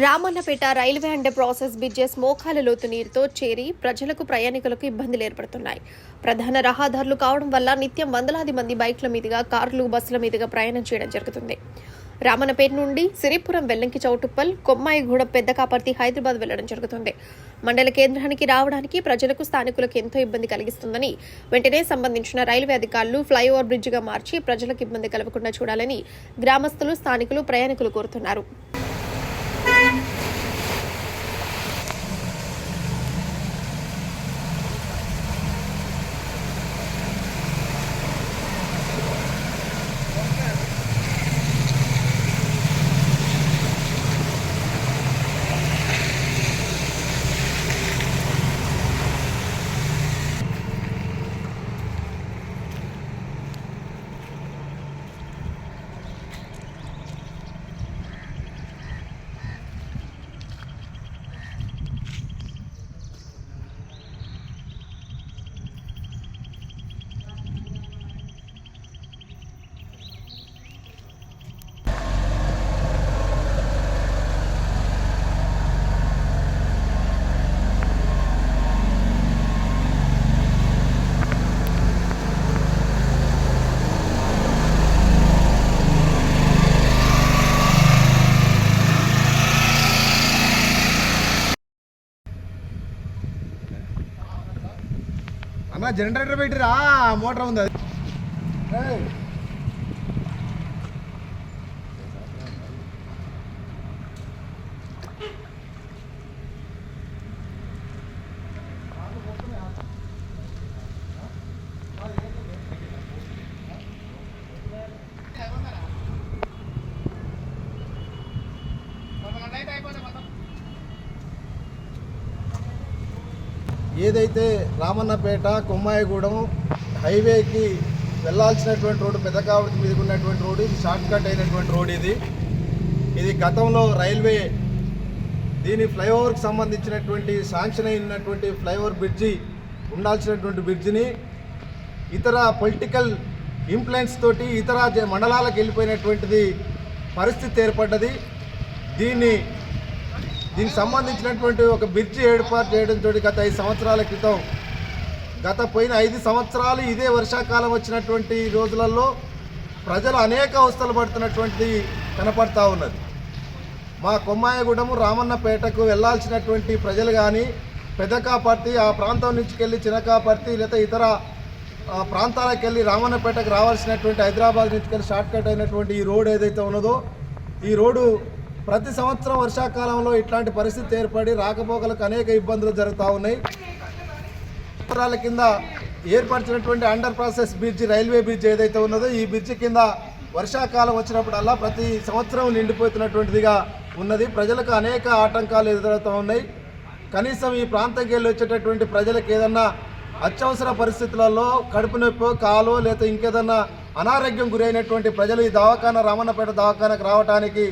Ramannapeta railway and process bridges మోకాల లోతు నీరుతో చేరి ప్రజలకు ప్రయాణికులకు ఇబ్బందులు ఏర్పడుతున్నాయి. ప్రధాన రహదారులు కావడం వల్ల నిత్యం వందలాది మంది బైక్ల మీదుగా కార్లు బస్సుల మీదుగా ప్రయాణం చేయడం జరుగుతుంది. రామన్నపేట నుండి సిరిపురం వెల్లంకి చౌటుప్పల్ కొమ్మాయిగూడ పెద్ద కాపర్తి హైదరాబాద్ వెళ్ళడం జరుగుతుంది. మండల కేంద్రానికి రావడానికి ప్రజలకు స్థానికులకు ఎంతో ఇబ్బంది కలిగిస్తుందని వెంటనే సంబంధించిన రైల్వే అధికారులు ఫ్లైఓవర్ బ్రిడ్జిగా మార్చి ప్రజలకు ఇబ్బంది కలగకుండా చూడాలని గ్రామస్తులు స్థానికులు ప్రయాణికులు కోరుతున్నారు. అన్న జనరేటర్ పెట్టిరా? మోటార్ ఉంది అది. ఏదైతే రామన్నపేట కొమ్మాయిగూడెం హైవేకి వెళ్ళాల్సినటువంటి రోడ్డు పెద్దకావతి మీదకి ఉన్నటువంటి రోడ్డు ఇది షార్ట్ కట్ అయినటువంటి రోడ్ ఇది. ఇది గతంలో రైల్వే దీని ఫ్లైఓవర్కి సంబంధించినటువంటి శాంక్షన్ అయినటువంటి ఫ్లైఓవర్ బ్రిడ్జి ఉండాల్సినటువంటి బ్రిడ్జిని ఇతర పొలిటికల్ ఇంప్లూయెన్స్ తోటి ఇతర మండలాలకు వెళ్ళిపోయినటువంటిది పరిస్థితి ఏర్పడ్డది. దీన్ని దీనికి సంబంధించినటువంటి ఒక బ్రిడ్జి ఏర్పాటు చేయడంతో గత ఐదు సంవత్సరాల క్రితం గత పోయిన ఐదు సంవత్సరాలు ఇదే వర్షాకాలం వచ్చినటువంటి రోజులలో ప్రజలు అనేక అవస్థలు పడుతున్నటువంటిది కనపడతా ఉన్నది. మా కొమ్మాయగూడము రామన్నపేటకు వెళ్ళాల్సినటువంటి ప్రజలు కానీ పెదకాపర్తి ఆ ప్రాంతం నుంచి వెళ్ళి చినకాపర్తి లేదా ఇతర ఆ, ప్రాంతాలకు వెళ్ళి రామన్నపేటకు రావాల్సినటువంటి హైదరాబాద్ నుంచి వెళ్ళి షార్ట్కట్ అయినటువంటి ఈ రోడ్ ఏదైతే ఉన్నదో ఈ రోడ్డు ప్రతి సంవత్సరం వర్షాకాలంలో ఇట్లాంటి పరిస్థితి ఏర్పడి రాకపోకలకు అనేక ఇబ్బందులు జరుగుతూ ఉన్నాయి. సంవత్సరాల కింద ఏర్పరిచినటువంటి under process bridge railway bridge ఏదైతే ఉన్నదో ఈ బ్రిడ్జ్ కింద వర్షాకాలం వచ్చినప్పుడల్లా ప్రతి సంవత్సరం నిండిపోతున్నటువంటిదిగా ఉన్నది. ప్రజలకు అనేక ఆటంకాలు ఎదురవుతూ ఉన్నాయి. కనీసం ఈ ప్రాంతంకి వెళ్ళి వచ్చేటటువంటి ప్రజలకు ఏదన్నా అత్యవసర పరిస్థితులలో కడుపు నొప్పి కాలో లేదా ఇంకేదన్నా అనారోగ్యం గురైనటువంటి ప్రజలు ఈ దవాఖాన రామన్నపేట దవాఖానకు రావడానికి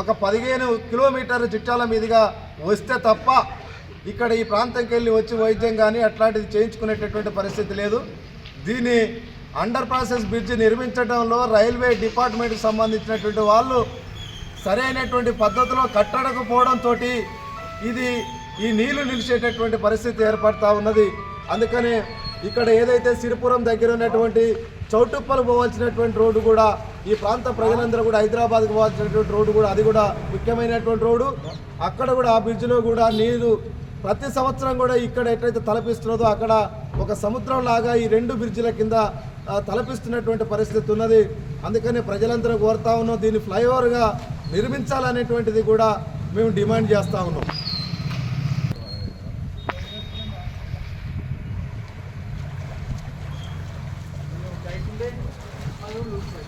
ఒక పదిహేను కిలోమీటర్ల చిట్టాల మీదుగా వస్తే తప్ప ఇక్కడ ఈ ప్రాంతంకి వెళ్ళి వచ్చి వైద్యం కానీ అట్లాంటిది చేయించుకునేటటువంటి పరిస్థితి లేదు. దీన్ని అండర్ ప్రాసెస్ బ్రిడ్జ్ నిర్మించడంలో రైల్వే డిపార్ట్మెంట్కి సంబంధించినటువంటి వాళ్ళు సరైనటువంటి పద్ధతిలో కట్టడకపోవడంతో ఇది ఈ నీళ్ళు నిలిచేటటువంటి పరిస్థితి ఏర్పడతా ఉన్నది. అందుకని ఇక్కడ ఏదైతే సిరిపురం దగ్గర ఉన్నటువంటి చౌటుప్పలు పోవాల్సినటువంటి రోడ్డు కూడా ఈ ప్రాంత ప్రజలందరూ కూడా హైదరాబాద్కి పోవాల్సినటువంటి రోడ్డు కూడా అది కూడా ముఖ్యమైనటువంటి రోడ్డు. అక్కడ కూడా ఆ బ్రిడ్జ్లో కూడా నీరు ప్రతి సంవత్సరం కూడా ఇక్కడ ఎట్లయితే తలపిస్తున్నదో అక్కడ ఒక సముద్రం లాగా ఈ రెండు బ్రిడ్జిల కింద తలపిస్తున్నటువంటి పరిస్థితి ఉన్నది. అందుకని ప్రజలందరూ కోరుతా ఉన్నాం దీన్ని ఫ్లైఓవర్గా నిర్మించాలనేటువంటిది కూడా మేము డిమాండ్ చేస్తూ ఉన్నాం. move.